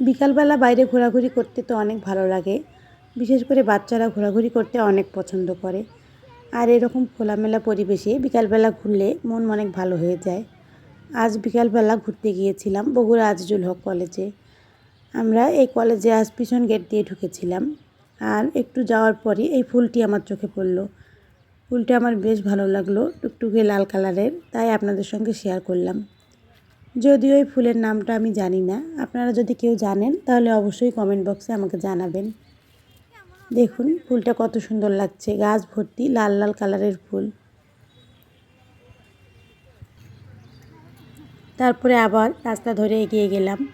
বিকালবেলা বাইরে ঘোরাঘুরি করতে তো অনেক ভালো লাগে। বিশেষ করে বাচ্চারা ঘোরাঘুরি করতে অনেক পছন্দ করে। আর এরকম খোলামেলা পরিবেশে বিকালবেলা ঘুরলে মন অনেক ভালো হয়ে যায়। আজ বিকালবেলা ঘুরতে গিয়েছিলাম বগুড়া আজিজুল হক কলেজে। আমরা এই কলেজে আজ পিছন গেট দিয়ে ঢুকেছিলাম। আর একটু যাওয়ার পরই এই ফুলটি আমার চোখে পড়ল। ফুলটা আমার বেশ ভালো লাগল, টুকটুকে লাল কালারের, তাই আপনাদের সঙ্গে শেয়ার করলাম। যদিও এই ফুলের নামটা আমি জানি না। আপনারা যদি কেউ জানেন, তাহলে অবশ্যই কমেন্ট বক্সে আমাকে জানাবেন। দেখুন, ফুলটা কত সুন্দর লাগছে। গাছ ভর্তি লাল লাল কালারের ফুল। তারপরে আবার রাস্তা ধরে এগিয়ে গেলাম।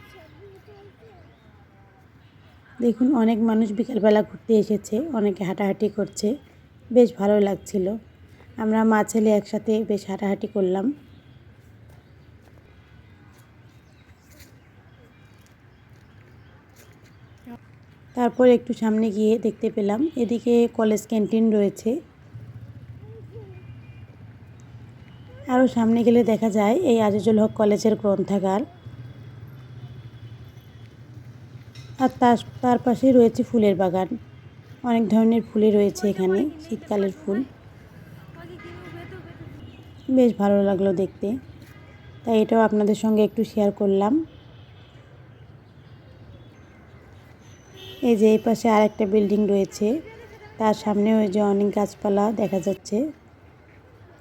দেখুন, অনেক মানুষ বিকালবেলা ঘুরতে এসেছে, অনেকে হাঁটাহাঁটি করছে। বেশ ভালো লাগছিল। আমরা মা ছেলে একসাথে বেশ হাঁটাহাঁটি করলাম। তারপর একটু সামনে গিয়ে দেখতে পেলাম, এদিকে কলেজ ক্যান্টিন রয়েছে। আরও সামনে গেলে দেখা যায় এই আজিজুল হক কলেজের গ্রন্থাগার। আর তার তার পাশেই রয়েছে ফুলের বাগান। অনেক ধরনের ফুলে রয়েছে এখানে, শীতকালের ফুল। বেশ ভালো লাগল দেখতে। তাই এটাও আপনাদের সঙ্গে একটু শেয়ার করলাম। এই যে এই পাশে আর একটা বিল্ডিং রয়েছে। তার সামনে ওই যে অনেক গাছপালা দেখা যাচ্ছে।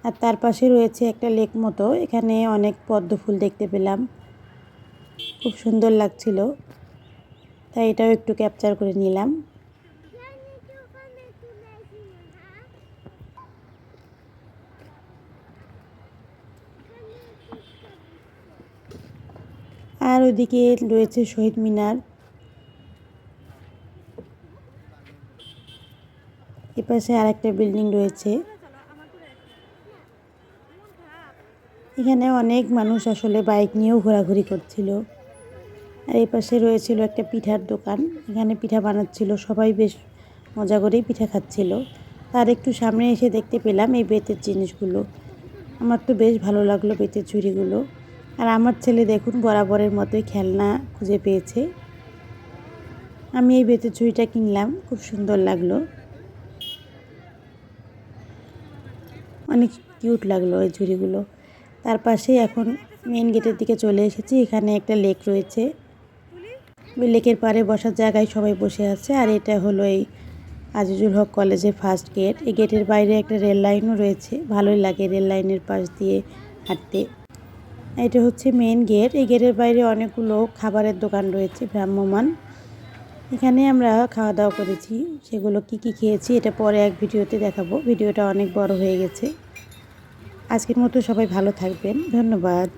আর তার পাশে রয়েছে একটা লেক মতো। এখানে অনেক পদ্ম ফুল দেখতে পেলাম। খুব সুন্দর লাগছিল। তাই এটাও একটু ক্যাপচার করে নিলাম। আর ওইদিকে রয়েছে শহীদ মিনার। এপাশে আর একটা বিল্ডিং রয়েছে। এখানে অনেক মানুষ আসলে বাইক নিয়েও ঘোরাঘুরি করছিল। আর এই পাশে রয়েছিল একটা পিঠার দোকান। এখানে পিঠা বানাচ্ছিল, সবাই বেশ মজা করেই পিঠা খাচ্ছিল। তার একটু সামনে এসে দেখতে পেলাম এই বেতের জিনিসগুলো। আমার তো বেশ ভালো লাগল বেতের ঝুড়িগুলো। আর আমার ছেলে দেখুন বরাবরের মতোই খেলনা খুঁজে পেয়েছে। আমি এই বেতের ঝুড়িটা কিনলাম, খুব সুন্দর লাগল। অনেক কিউট লাগল ওই ঝুড়িগুলো। তার পাশেই এখন মেন গেটের দিকে চলে এসেছি, এখানে একটা লেক রয়েছে। ওই লেকের পাড়ে বসার জায়গায় সবাই বসে আছে, আর এটা হলো এই আজিজুল হক কলেজের ফার্স্ট গেট এই গেটের বাইরে একটা রেল লাইনও রয়েছে, ভালোই লাগে রেল লাইনের পাশ দিয়ে হাঁটতে। এটা হচ্ছে মেন গেট এই গেটের বাইরে অনেকগুলো খাবারের দোকান রয়েছে ভ্রাম্যমান এখানে আমরা খাওয়া দাওয়া করেছি। সেগুলো কি কি খেয়েছি এটা পরে এক ভিডিওতে দেখাবো। ভিডিওটা অনেক বড় হয়ে গেছে। আজকের মতো সবাই ভালো থাকবেন। ধন্যবাদ।